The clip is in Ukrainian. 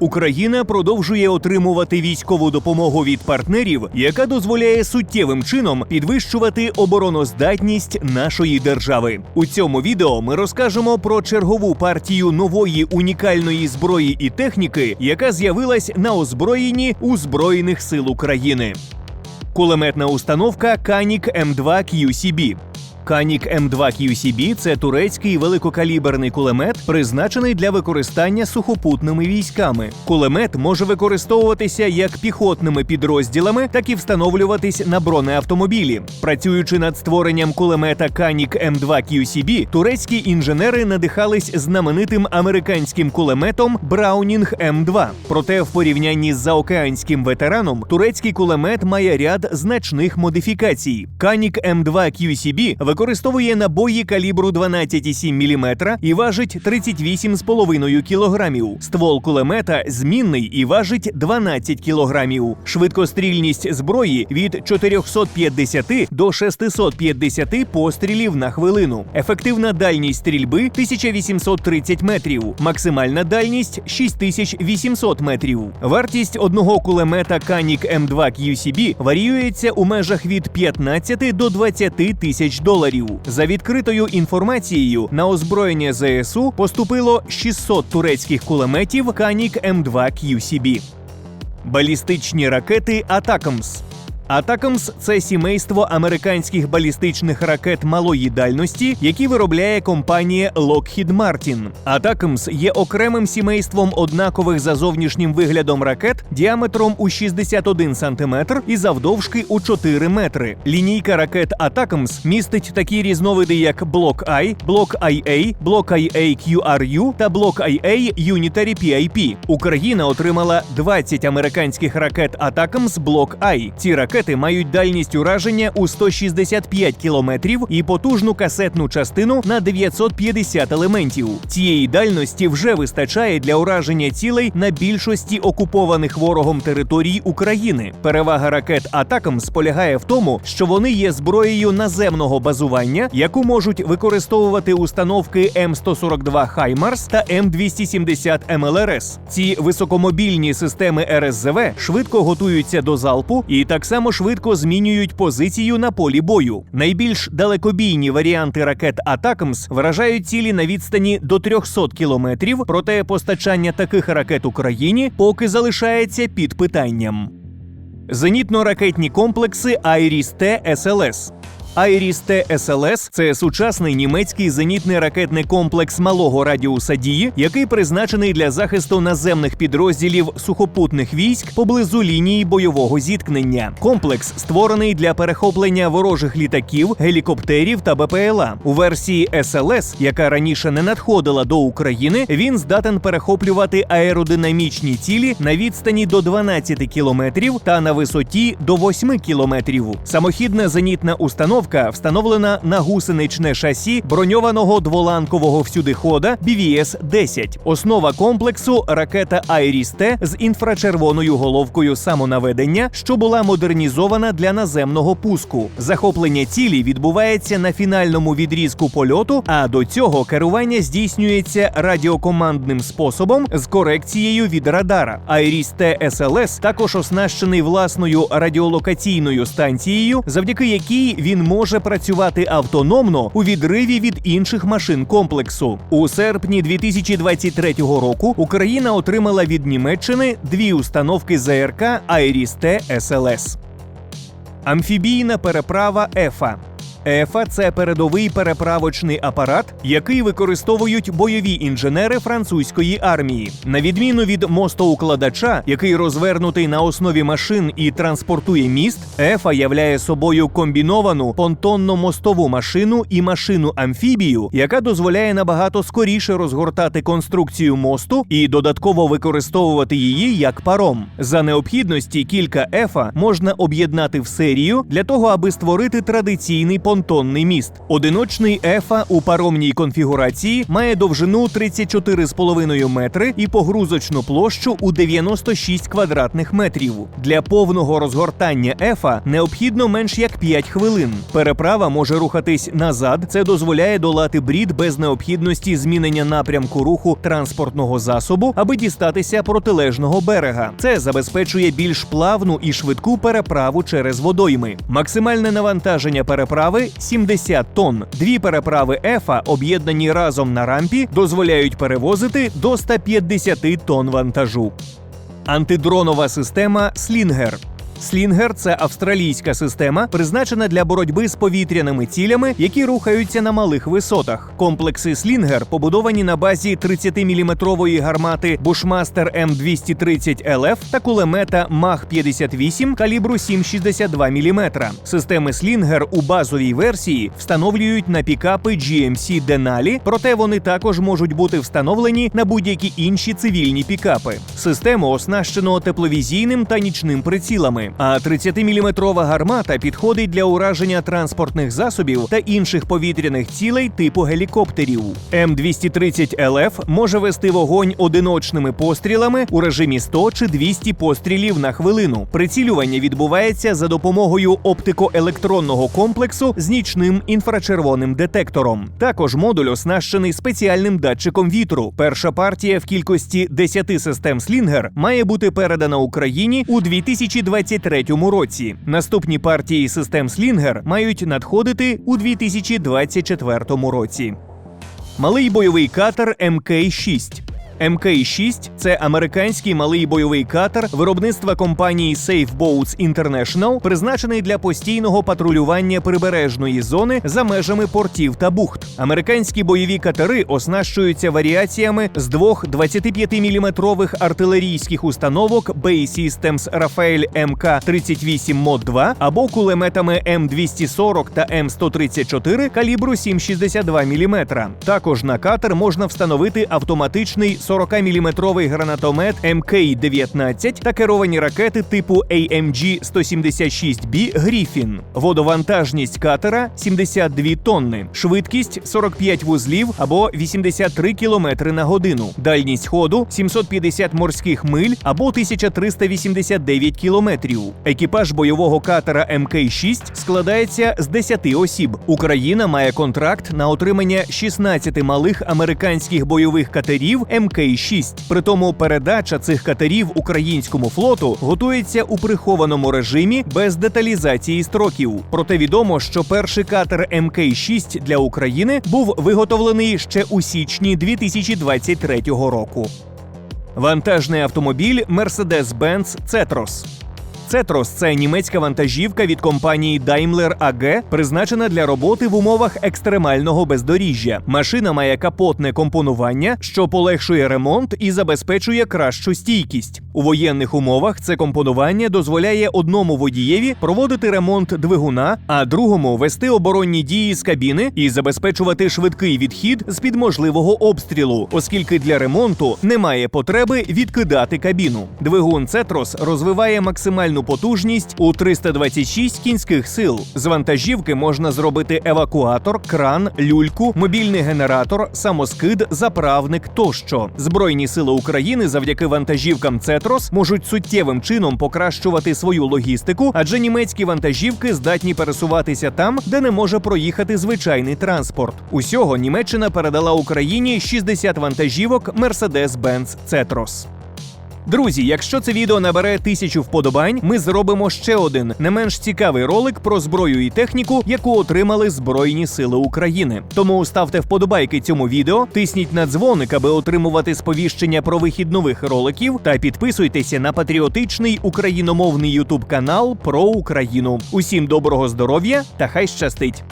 Україна продовжує отримувати військову допомогу від партнерів, яка дозволяє суттєвим чином підвищувати обороноздатність нашої держави. У цьому відео ми розкажемо про чергову партію нової унікальної зброї і техніки, яка з'явилась на озброєнні у Збройних сил України. Кулеметна установка Канік М2 QCB. Канік М2 QCB – це турецький великокаліберний кулемет, призначений для використання сухопутними військами. Кулемет може використовуватися як піхотними підрозділами, так і встановлюватись на бронеавтомобілі. Працюючи над створенням кулемета Канік М2 QCB, турецькі інженери надихались знаменитим американським кулеметом Браунінг М2. Проте, в порівнянні з заокеанським ветераном, турецький кулемет має ряд значних модифікацій. Канік М2 QCB використовує набої калібру 12,7 мм і важить 38,5 кг. Ствол кулемета змінний і важить 12 кг. Швидкострільність зброї від 450 до 650 пострілів на хвилину. Ефективна дальність стрільби 1830 метрів, максимальна дальність 6800 метрів. Вартість одного кулемета Канік М2 QCB варіюється у межах від 15 до 20 тисяч доларів. За відкритою інформацією, на озброєння ЗСУ поступило 600 турецьких кулеметів Канік М2 QCB. Балістичні ракети Атакамс. Атакамс це сімейство американських балістичних ракет малої дальності, які виробляє компанія Lockheed Martin. Атакамс є окремим сімейством однакових за зовнішнім виглядом ракет діаметром у 61 см і завдовжки у 4 метри. Лінійка ракет Атакамс містить такі різновиди, як Блок I, Блок IA, Блок IA QRU та Блок IA Unitary PIP. Україна отримала 20 американських ракет Атакамс Блок I. Ці ракети мають дальність ураження у 165 кілометрів і потужну касетну частину на 950 елементів. Цієї дальності вже вистачає для ураження цілей на більшості окупованих ворогом територій України. Перевага ракет Атакамс полягає в тому, що вони є зброєю наземного базування, яку можуть використовувати установки М142 Хаймарс та М270 МЛРС. Ці високомобільні системи РСЗВ швидко готуються до залпу і так само швидко змінюють позицію на полі бою. Найбільш далекобійні варіанти ракет Атакамс вражають цілі на відстані до 300 кілометрів, проте постачання таких ракет Україні поки залишається під питанням. Зенітно-ракетні комплекси Айріс-Т СЛС. Айріс-Т СЛС – це сучасний німецький зенітний ракетний комплекс малого радіуса дії, який призначений для захисту наземних підрозділів сухопутних військ поблизу лінії бойового зіткнення. Комплекс створений для перехоплення ворожих літаків, гелікоптерів та БПЛА. У версії СЛС, яка раніше не надходила до України, він здатен перехоплювати аеродинамічні цілі на відстані до 12 кілометрів та на висоті до 8 кілометрів. Самохідна зенітна установка встановлена на гусеничне шасі броньованого дволанкового всюдихода BVS-10. Основа комплексу ракета Айріс-Т з інфрачервоною головкою самонаведення, що була модернізована для наземного пуску. Захоплення цілі відбувається на фінальному відрізку польоту, а до цього керування здійснюється радіокомандним способом з корекцією від радара. Айріс-Т СЛС також оснащений власною радіолокаційною станцією, завдяки якій він може працювати автономно у відриві від інших машин комплексу. У серпні 2023 року Україна отримала від Німеччини дві установки ЗРК Айріс-Т СЛС. Амфібійна переправа ЕФА. ЕФА це передовий переправочний апарат, який використовують бойові інженери французької армії. На відміну від мостоукладача, який розвернутий на основі машин і транспортує міст, ЕФА являє собою комбіновану понтонно-мостову машину і машину амфібію, яка дозволяє набагато скоріше розгортати конструкцію мосту і додатково використовувати її як паром. За необхідності кілька ЕФА можна об'єднати в серію для того, аби створити традиційний понтонний міст. Одиночний ефа у паромній конфігурації має довжину 34,5 метри і погрузочну площу у 96 квадратних метрів. Для повного розгортання ефа необхідно менш як 5 хвилин. Переправа може рухатись назад. Це дозволяє долати брід без необхідності змінення напрямку руху транспортного засобу, аби дістатися протилежного берега. Це забезпечує більш плавну і швидку переправу через водойми. Максимальне навантаження переправи 70 тонн. Дві переправи ефа, об'єднані разом на рампі, дозволяють перевозити до 150 тонн вантажу. Антидронова система Слінгер. Слінгер це австралійська система, призначена для боротьби з повітряними цілями, які рухаються на малих висотах. Комплекси Слінгер побудовані на базі 30-мм гармати Bushmaster M230 LF та кулемета Мах-58 калібру 7,62 мм. Системи Слінгер у базовій версії встановлюють на пікапи GMC Denali, проте вони також можуть бути встановлені на будь-які інші цивільні пікапи. Систему оснащено тепловізійним та нічним прицілами. А 30-мм гармата підходить для ураження транспортних засобів та інших повітряних цілей типу гелікоптерів. М230 ЛФ може вести вогонь одиночними пострілами у режимі 100 чи 200 пострілів на хвилину. Прицілювання відбувається за допомогою оптико-електронного комплексу з нічним інфрачервоним детектором. Також модуль оснащений спеціальним датчиком вітру. Перша партія в кількості 10 систем Слінгер має бути передана Україні у 2023 році. Наступні партії систем Слінгер мають надходити у 2024 році. Малий бойовий катер МК-6. МК-6 – це американський малий бойовий катер виробництва компанії Safe Boats International, призначений для постійного патрулювання прибережної зони за межами портів та бухт. Американські бойові катери оснащуються варіаціями з двох 25-мм артилерійських установок Bay Systems Rafael МК-38 Mod 2 або кулеметами М240 та М134 калібру 7,62 мм. Також на катер можна встановити автоматичний 40-мм гранатомет МК-19 та керовані ракети типу AMG-176B Гріфін. Водовантажність катера 72 тонни, швидкість 45 вузлів або 83 км на годину, дальність ходу 750 морських миль або 1389 кілометрів. Екіпаж бойового катера МК-6 складається з 10 осіб. Україна має контракт на отримання 16 малих американських бойових катерів МК-6. Притому передача цих катерів українському флоту готується у прихованому режимі без деталізації строків. Проте відомо, що перший катер МК-6 для України був виготовлений ще у січні 2023 року. Вантажний автомобіль Mercedes-Benz Цетрос. Цетрос це німецька вантажівка від компанії Daimler AG, призначена для роботи в умовах екстремального бездоріжжя. Машина має капотне компонування, що полегшує ремонт і забезпечує кращу стійкість. У воєнних умовах це компонування дозволяє одному водієві проводити ремонт двигуна, а другому вести оборонні дії з кабіни і забезпечувати швидкий відхід з під можливого обстрілу, оскільки для ремонту немає потреби відкидати кабіну. Двигун Цетрос розвиває максимальну потужність у 326 кінських сил. З вантажівки можна зробити евакуатор, кран, люльку, мобільний генератор, самоскид, заправник тощо. Збройні сили України завдяки вантажівкам Цетрос можуть суттєвим чином покращувати свою логістику, адже німецькі вантажівки здатні пересуватися там, де не може проїхати звичайний транспорт. Усього Німеччина передала Україні 60 вантажівок Mercedes-Benz Цетрос. Друзі, якщо це відео набере тисячу вподобань, ми зробимо ще один не менш цікавий ролик про зброю і техніку, яку отримали Збройні Сили України. Тому ставте вподобайки цьому відео, тисніть на дзвоник, аби отримувати сповіщення про вихід нових роликів, та підписуйтеся на патріотичний україномовний ютуб канал про Україну. Усім доброго здоров'я та хай щастить!